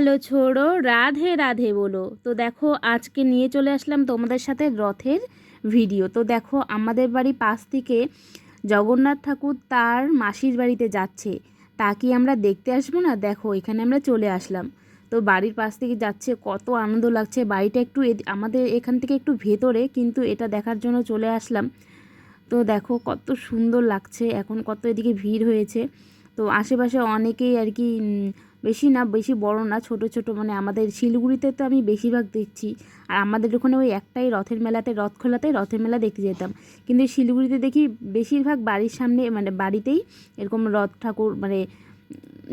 Hello, ছোড়ো, Radhe Radhe বলো। তো দেখো, আজকে নিয়ে চলে আসলাম তোমাদের সাথে রথের ভিডিও। তো দেখো, আমাদের বাড়ি পাশ থেকে জগন্নাথ ঠাকুর তার মাসির বাড়িতে যাচ্ছে। তা কি আমরা দেখতে আসব না? দেখো, এখানে আমরা চলে আসলাম। তো বাড়ির পাশ থেকে যাচ্ছে, কত আনন্দ লাগছে। বাড়িটা একটু আমাদের এখান থেকে একটু ভেতরে, কিন্তু এটা দেখার জন্য চলে আসলাম। তো দেখো, কত সুন্দর লাগছে। এখন কত এদিকে ভিড় হয়েছে। তো আশেপাশে অনেকেই আর কি বেশি না, বেশি বড় না, ছোট ছোট মানে আমাদের শিলিগুড়িতে তো আমি বেশিরভাগ দেখছি। আর আমাদের ওখানে ওই একটাই রথের মেলাতে, রথ খোলাতে রথের মেলা দেখতে যেতাম। কিন্তু এই শিলিগুড়িতে দেখি বেশিরভাগ বাড়ির সামনে মানে বাড়িতেই এরকম রথ ঠাকুর মানে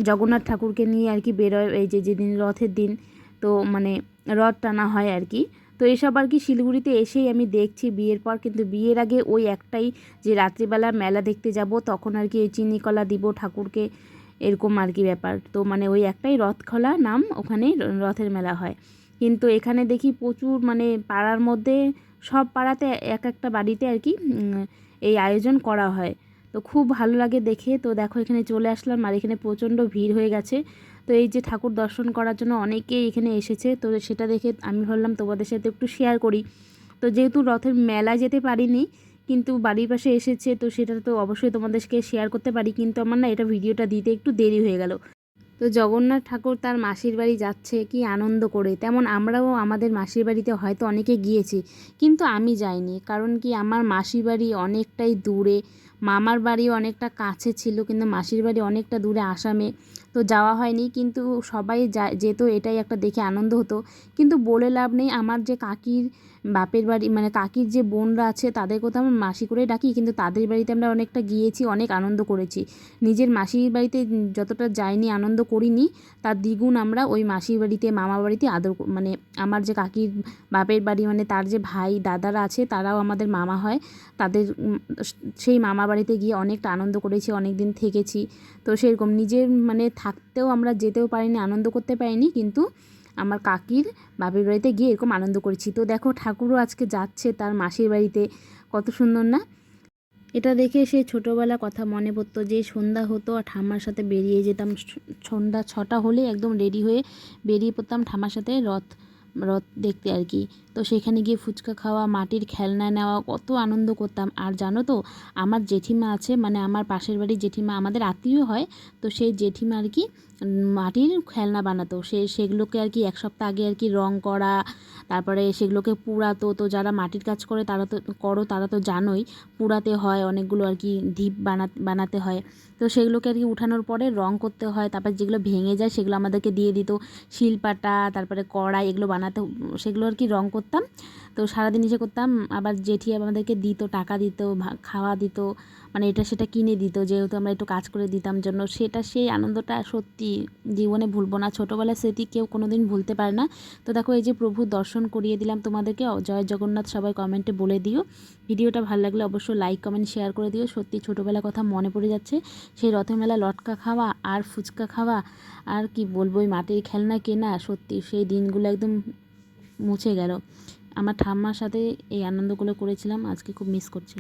জগন্নাথ ঠাকুরকে নিয়ে আর কি বেরোয়, এই যে যেদিন রথের দিন, তো মানে রথ টানা হয় আর কি। তো এসব আর কি শিলিগুড়িতে এসেই আমি দেখছি বিয়ের পর, কিন্তু বিয়ের আগে ওই একটাই যে রাত্রিবেলা মেলা দেখতে যাব, তখন আর কি ওই চিনি কলা দিব ঠাকুরকে এরকম আর কি ব্যাপার। তো মানে ওই একটাই রথ খোলা নাম, ওখানেই রথের মেলা হয়। কিন্তু এখানে দেখি প্রচুর মানে পাড়ার মধ্যে, সব পাড়াতে এক একটা বাড়িতে আর কি এই আয়োজন করা হয়। তো খুব ভালো লাগে দেখে। তো দেখো এখানে চলে আসলাম আর এখানে প্রচণ্ড ভিড় হয়ে গেছে। তো এই যে ঠাকুর দর্শন করার জন্য অনেকেই এখানে এসেছে। তো সেটা দেখে আমি ভাবলাম তোমাদের সাথে একটু শেয়ার করি। তো যেহেতু রথের মেলায় যেতে পারিনি কিন্তু বাড়ির পাশে এসেছে, তো সেটা তো অবশ্যই তোমাদেরকে শেয়ার করতে পারি, কিন্তু আমার না এটা ভিডিওটা দিতে একটু দেরি হয়ে গেল। তো জগন্নাথ ঠাকুর তার মাসির বাড়ি যাচ্ছে, কি আনন্দ করে। তেমন আমরাও আমাদের মাসির বাড়িতে হয়তো অনেকে গিয়েছি, কিন্তু আমি যাইনি। কারণ কি আমার মাসির বাড়ি অনেকটাই দূরে মামার বাড়ি অনেকটা কাছে ছিল, কিন্তু মাসির বাড়ি অনেকটা দূরে, আসামে। তো যাওয়া হয়নি, কিন্তু সবাই যা, যেত এটাই একটা দেখে আনন্দ হতো। কিন্তু বলে লাভ নেই, আমার যে কাকির বাপের বাড়ি মানে কাকির যে বোনরা আছে তাদের কথা আমরা মাসি করে ডাকি, কিন্তু তাদের বাড়িতে আমরা অনেকটা গিয়েছি, অনেক আনন্দ করেছি। নিজের মাসির বাড়িতে যতটা যাইনি, আনন্দ করিনি, তার দ্বিগুণ আমরা ওই মাসির বাড়িতে মামা বাড়িতে আদর মানে আমার যে কাকির বাপের বাড়ি মানে তার যে ভাই, দাদারা আছে, তারাও আমাদের মামা হয়। তাদের সেই মামা বাড়িতে গিয়ে অনেকটা আনন্দ করেছি অনেক দিন থেকেছি। তো সেরকম নিজের মানে থাকতেও আমরা যেতেও পারিনি, আনন্দ করতে পারিনি, কিন্তু আমার কাকির বাপের বাড়িতে গিয়ে এরকম আনন্দ করেছি। তো দেখো ঠাকুরও আজকে যাচ্ছে তার মাসির বাড়িতে, কত সুন্দর না? এটা দেখে সেই ছোটোবেলা কথা মনে পড়তো যে সন্ধ্যা হতো আর ঠাম্মার সাথে বেরিয়ে যেতাম। সন্ধ্যা ছটা হলে একদম রেডি হয়ে বেরিয়ে পড়তাম ঠাম্মার সাথে রথ। রথ দেখতে আর কি। তো সেখানে গিয়ে ফুচকা খাওয়া, মাটির খেলনা নেওয়া, কত আনন্দ করতাম। আর জানো তো, আমার জেঠিমা আছে মানে আমার পাশের বাড়ির জেঠিমা আমাদের আত্মীয় হয়, তো সেই জেঠিমা আর কি মাটির খেলনা বানাতো। সে সেগুলোকে আর কি এক সপ্তাহ আগে আর কি রং করা, তারপরে সেগুলোকে পুরাতো। তো যারা মাটির কাজ করে, তারা তো করো, তারা তো জানোই, পুরাতে হয়, অনেকগুলো আর কি ঢিপ বানা, বানাতে হয়। তো সেগুলোকে আর কি উঠানোর পরে রং করতে হয়, তারপর যেগুলো ভেঙে যায়, সেগুলো আমাদেরকে দিয়ে দিত। শিলপাটা, তারপরে কড়াই, এগুলো বানাতে, সেগুলো আর কি রং করতাম। তো সারাদিন এসে করতাম। আবার জেঠি আমাদেরকে দিত, টাকা দিত খাওয়া দিত। মানে এটা সেটা কিনে দিত, যেহেতু আমরা একটু কাজ করে দিতাম জন্য। সেটা সেই আনন্দটা সত্যি জীবনে ভুলবো না। ছোটোবেলার স্মৃতি কেউ কোনো দিন ভুলতে পারে না। তো দেখো, এই যে প্রভু দর্শন করিয়ে দিলাম তোমাদেরকে জয় জগন্নাথ সবাই কমেন্টে বলে দিও। ভিডিওটা ভালো লাগলে অবশ্যই লাইক কমেন্ট শেয়ার করে দিও। সত্যি ছোটোবেলার কথা মনে পড়ে যাচ্ছে। সেই রথের মেলা লটকা খাওয়া আর ফুচকা খাওয়া, আর কি বলব, ওই মাটির খেলনা কেনা, সত্যি সেই দিনগুলো একদম মুছে গেল। আমার ঠাম্মার সাথে এই আনন্দগুলো করেছিলাম, আজকে খুব মিস করছি।